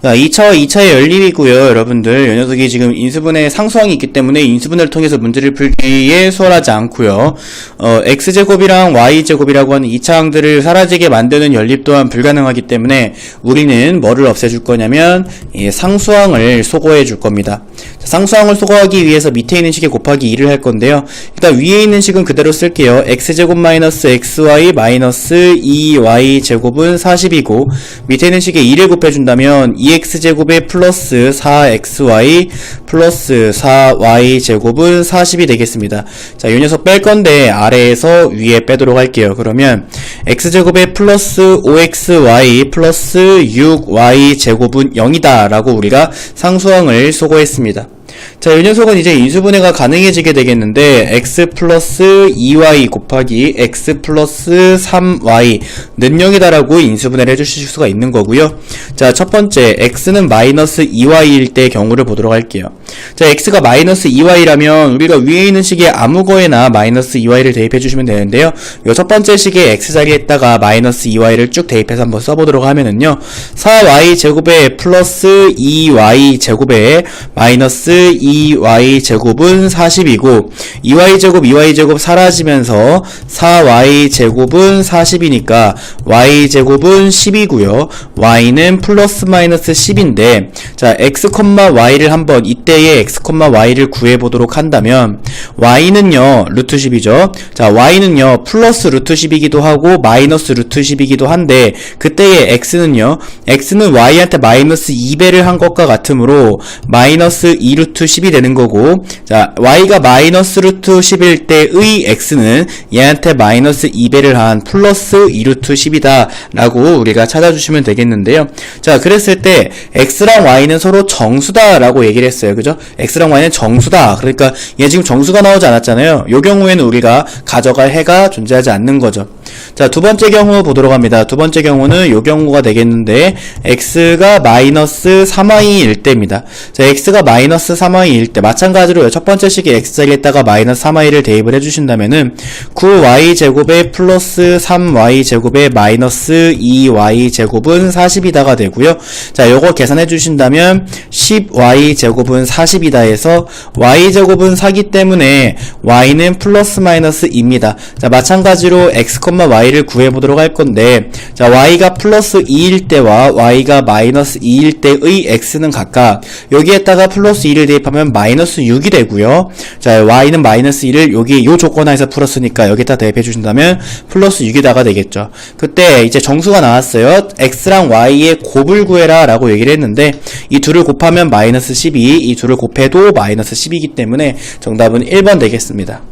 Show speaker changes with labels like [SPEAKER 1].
[SPEAKER 1] 자, 2차와 2차의 연립이고요, 여러분들. 이 녀석이 지금 인수분해 상수항이 있기 때문에 인수분해를 통해서 문제를 풀기에 수월하지 않고요. 어, x제곱이랑 y제곱이라고 하는 2차항들을 사라지게 만드는 연립 또한 불가능하기 때문에 우리는 뭐를 없애줄 거냐면 이 상수항을 소거해 줄 겁니다. 자, 상수항을 소거하기 위해서 밑에 있는 식에 곱하기 2를 할 건데요. 일단 위에 있는 식은 그대로 쓸게요. x제곱 마이너스 xy 마이너스 2y 제곱은 40이고 밑에 있는 식에 2를 곱해준다면 2x제곱에 플러스 4xy 플러스 4y 제곱은 40이 되겠습니다. 자, 이 녀석 뺄 건데 아래에서 위에 빼도록 할게요. 그러면 x제곱에 플러스 5xy 플러스 6y 제곱은 0이다 라고 우리가 상수항을 소거했습니다. 자, 이 녀석은 이제 인수분해가 가능해지게 되겠는데 x 플러스 2y 곱하기 x 플러스 3y 는 0이다라고 인수분해를 해주실 수가 있는 거고요. 자, 첫 번째 x는 마이너스 2y일 때 경우를 보도록 할게요. 자, x가 마이너스 2y라면 우리가 위에 있는 식에 아무 거에나 마이너스 2y를 대입해 주시면 되는데요. 이첫 번째 식에 x 자리에다가 마이너스 2y를 쭉 대입해서 한번 써보도록 하면은요. 4y 제곱에 플러스 2y 제곱에 마이너스 2y 제곱은 40이고 2y 제곱 2y 제곱 사라지면서 4y 제곱은 40이니까 y 제곱은 10이고요. y는 플러스 마이너스 10인데 자 x, y를 한번 이때의 x, y를 구해 보도록 한다면 y는요 루트 10이죠. 자 y는요 플러스 루트 10이기도 하고 마이너스 루트 10이기도 한데 그때의 x는요 x는 y한테 마이너스 2배를 한 것과 같으므로 마이너스 2루트 10이 되는 거고 자 y가 마이너스 루트 10일 때의 x는 얘한테 마이너스 2배를 한 플러스 2루트 10이다 라고 우리가 찾아주시면 되겠는데요. 자 그랬을 때 x랑 y는 서로 정수다 라고 얘기를 했어요. 그죠 x랑 y는 정수다. 그러니까 얘 지금 정수가 나오지 않았잖아요. 요 경우에는 우리가 가져갈 해가 존재하지 않는 거죠 자 두 번째 경우 보도록 합니다. 두 번째 경우는 요 경우가 되겠는데 x가 마이너스 3y일 때입니다. 자 x가 마이너스 3y일 때 마찬가지로 첫 번째 식의 x자리에다가 마이너스 3y를 대입을 해주신다면은 9y 제곱에 플러스 3y 제곱에 마이너스 2y 제곱은 40이다가 되고요. 자 요거 계산해 주신다면 10y 제곱은 40이다 해서 y 제곱은 4기 때문에 y는 플러스 마이너스 2입니다. 자 마찬가지로 x, y 를 구해보도록 할 건데 자 y가 플러스 2일 때와 y가 마이너스 2일 때의 x는 각각 여기에다가 플러스 2를 대입하면 마이너스 6이 되고요. 자 y는 마이너스 2를 여기 요 조건 하에서 풀었으니까 여기다 대입해 주신다면 플러스 6이다가 되겠죠. 그때 이제 정수가 나왔어요. x랑 y의 곱을 구해라 라고 얘기를 했는데 이 둘을 곱하면 마이너스 12, 이 둘을 곱해도 마이너스 10이기 때문에 정답은 1번 되겠습니다